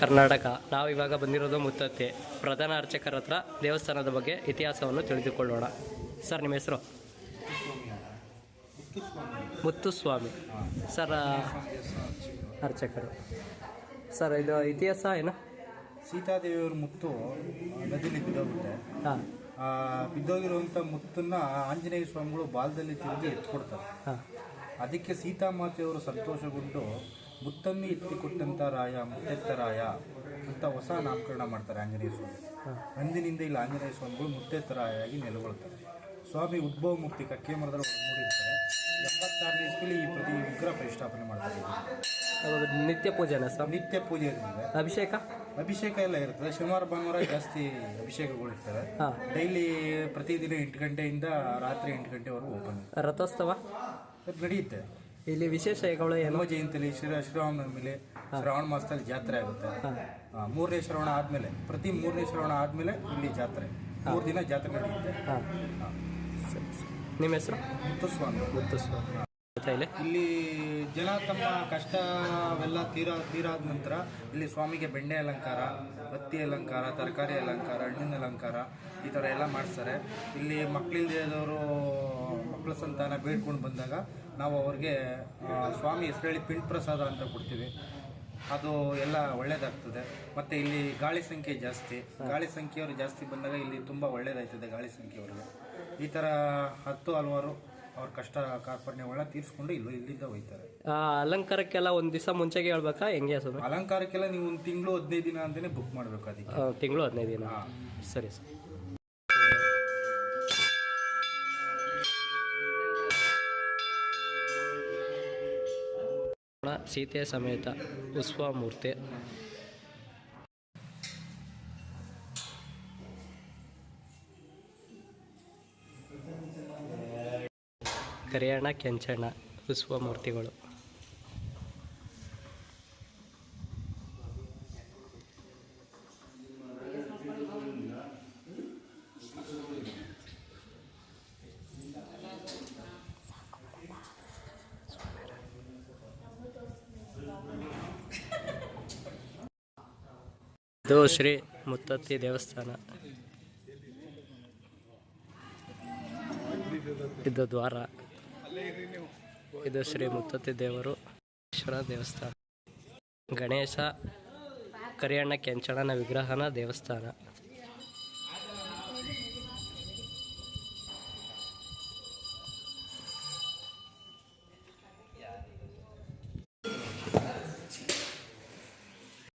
ಕರ್ನಾಟಕ. ನಾವು ಇವಾಗ ಬಂದಿರೋದು ಮುತ್ತತ್ತೆ. ಪ್ರಧಾನ ಅರ್ಚಕರ ಹತ್ರ ದೇವಸ್ಥಾನದ ಬಗ್ಗೆ ಇತಿಹಾಸವನ್ನು ತಿಳಿದುಕೊಳ್ಳೋಣ. ಸರ್ ನಿಮ್ಮ ಹೆಸರು? ಮುತ್ತುಸ್ವಾಮಿ. ಸರ್ ಅರ್ಚಕರು. ಸರ್ ಇದು ಇತಿಹಾಸ ಏನು? ಸೀತಾದೇವಿಯವ್ರ ಮುತ್ತು ನದಿಯಲ್ಲಿ ಬಿದ್ದೋಗುತ್ತೆ. ಹಾಂ. ಬಿದ್ದೋಗಿರುವಂಥ ಮುತ್ತನ್ನ ಆಂಜನೇಯ ಸ್ವಾಮಿಗಳು ಬಾಲದಲ್ಲಿ ತಿರುಗಿ ಎತ್ಕೊಡ್ತಾರೆ. ಹಾಂ. ಅದಕ್ಕೆ ಸೀತಾಮಾತೆಯವರು ಸಂತೋಷಗೊಂಡು ಮುತ್ತನ್ನು ಎತ್ತಿಕೊಟ್ಟಂಥ ರಾಯ ಮುತ್ತೆತ್ತ ರಾಯ ಅಂತ ಹೊಸ ನಾಮಕರಣ ಮಾಡ್ತಾರೆ ಆಂಜನೇಯ ಸ್ವಾಮಿ. ಅಂದಿನಿಂದ ಇಲ್ಲಿ ಆಂಜನೇಯ ಸ್ವಾಮಿಗಳು ಮುತ್ತೆತ್ತ ರಾಯಾಗಿ ನೆಲೆಗೊಳ್ತಾರೆ. ಸ್ವಾಮಿ ಉದ್ಭವ ಮುಕ್ತಿ ಕಕ್ಕೆ ಮರದಲ್ಲಿ ಮೂಡಿರ್ತಾರೆ. ಎಪ್ಪತ್ತಾರನೇ ಇಸ್ವಿಲಿ ಈ ಪ್ರತಿ ವಿಗ್ರಹ ಪ್ರತಿಷ್ಠಾಪನೆ ಮಾಡ್ತಾರೆ. ನಿತ್ಯ ಪೂಜೆನಾ ಸರ್? ನಿತ್ಯ ಪೂಜೆ ಇರ್ತದೆ. ಅಭಿಷೇಕ? ಅಭಿಷೇಕ ಎಲ್ಲ ಇರ್ತದೆ. ಶನಿವಾರ ಭಾನುವಾರ ಜಾಸ್ತಿ ಅಭಿಷೇಕಗಳು ಡೈಲಿ ಪ್ರತಿದಿನ ಎಂಟು ಗಂಟೆಯಿಂದ ರಾತ್ರಿ ಎಂಟು ಗಂಟೆವರೆಗೂ ಓಪನ್ ರಥೋತ್ಸವ? ಅದು ನಡೆಯುತ್ತೆ. ಇಲ್ಲಿ ವಿಶೇಷ ಏನು? ಹನುಮ ಜಯಂತಿಲಿ ಶ್ರೀ ಶ್ರೀರಾಮನವಮಿಲಿ ಶ್ರಾವಣ ಮಾಸದಲ್ಲಿ ಜಾತ್ರೆ ಆಗುತ್ತೆ. ಮೂರನೇ ಶ್ರವಣ ಆದಮೇಲೆ ಪ್ರತಿ ಮೂರನೇ ಶ್ರವಣ ಆದಮೇಲೆ ಇಲ್ಲಿ ಜಾತ್ರೆ. ಮೂರು ದಿನ ಜಾತ್ರೆ ನಡೆಯುತ್ತೆ. ನಿಮ್ಮ ಹೆಸರು? ಮುತ್ತುಸ್ವಾಮಿ. ಮುತ್ತುಸ್ವಾಮಿ. ಇಲ್ಲಿ? ಜನ ತಮ್ಮ ಕಷ್ಟವೆಲ್ಲ ತೀರಾ ತೀರಾದ ನಂತರ ಇಲ್ಲಿ ಸ್ವಾಮಿಗೆ ಬೆಣ್ಣೆ ಅಲಂಕಾರ ಬತ್ತಿ ಅಲಂಕಾರ ತರಕಾರಿ ಅಲಂಕಾರ ಹಣ್ಣಿನ ಅಲಂಕಾರ ಈ ಥರ ಎಲ್ಲ ಮಾಡಿಸ್ತಾರೆ. ಇಲ್ಲಿ ಮಕ್ಕಳಿಲ್ಲದವರು ಮಕ್ಕಳ ಸಂತಾನ ಬೇಡ್ಕೊಂಡು ಬಂದಾಗ ನಾವು ಅವ್ರಿಗೆ ಸ್ವಾಮಿ ಹೆಸರೇಳಿ ಪಿಂಡ್ ಪ್ರಸಾದ ಅಂತ ಕೊಡ್ತೀವಿ. ಅದು ಎಲ್ಲ ಒಳ್ಳೇದಾಗ್ತದೆ. ಮತ್ತು ಇಲ್ಲಿ ಗಾಳಿ ಸಂಖ್ಯೆ ಜಾಸ್ತಿ. ಗಾಳಿ ಸಂಖ್ಯೆಯವರು ಜಾಸ್ತಿ ಬಂದಾಗ ಇಲ್ಲಿ ತುಂಬ ಒಳ್ಳೇದಾಯ್ತದೆ ಗಾಳಿ ಸಂಖ್ಯೆಯವ್ರಿಗೆ. ಈ ಥರ ಹತ್ತು ಹಲವಾರು ಅವ್ರ ಕಷ್ಟ ಕಾರ್ಪಣ್ಯಗಳನ್ನ ತೀರಿಸ್ಕೊಂಡು ಇಲ್ಲಿ ಇಲ್ಲಿಂದ ಹೋಯ್ತಾರೆ. ಅಲಂಕಾರಕ್ಕೆಲ್ಲ ಒಂದು ದಿವಸ ಮುಂಚೆಗೆ ಹೇಳ್ಬೇಕಾ? ಹೆಂಗೆ ಸರ್ ಅಲಂಕಾರಕ್ಕೆಲ್ಲ ನೀವು ಒಂದು ತಿಂಗಳು ಹದಿನೈದು ದಿನ ಅಂತಾನೆ ಬುಕ್ ಮಾಡಬೇಕು ಅದಕ್ಕೆ. ತಿಂಗಳು ಹದಿನೈದು ದಿನ. ಸರಿ ಸರಿ. ಸರ್ ಸೀತೆ ಸಮೇತ ಉಸ್ವಾಮೂರ್ತಿ. ಕರಿಯಣ್ಣ ಕೆಂಚಣ್ಣ ಉಸ್ವಮೂರ್ತಿಗಳು. ಇದು ಶ್ರೀ ಮುತ್ತತ್ತಿ ದೇವಸ್ಥಾನ. ಇದು ದ್ವಾರ. ಇದು ಶ್ರೀ ಮುತ್ತತ್ತಿ ದೇವರು ಈಶ್ವರ ದೇವಸ್ಥಾನ. ಗಣೇಶ ಕರಿಯಣ್ಣ ಕೆಂಚಣ್ಣನ ವಿಗ್ರಹನ ದೇವಸ್ಥಾನ.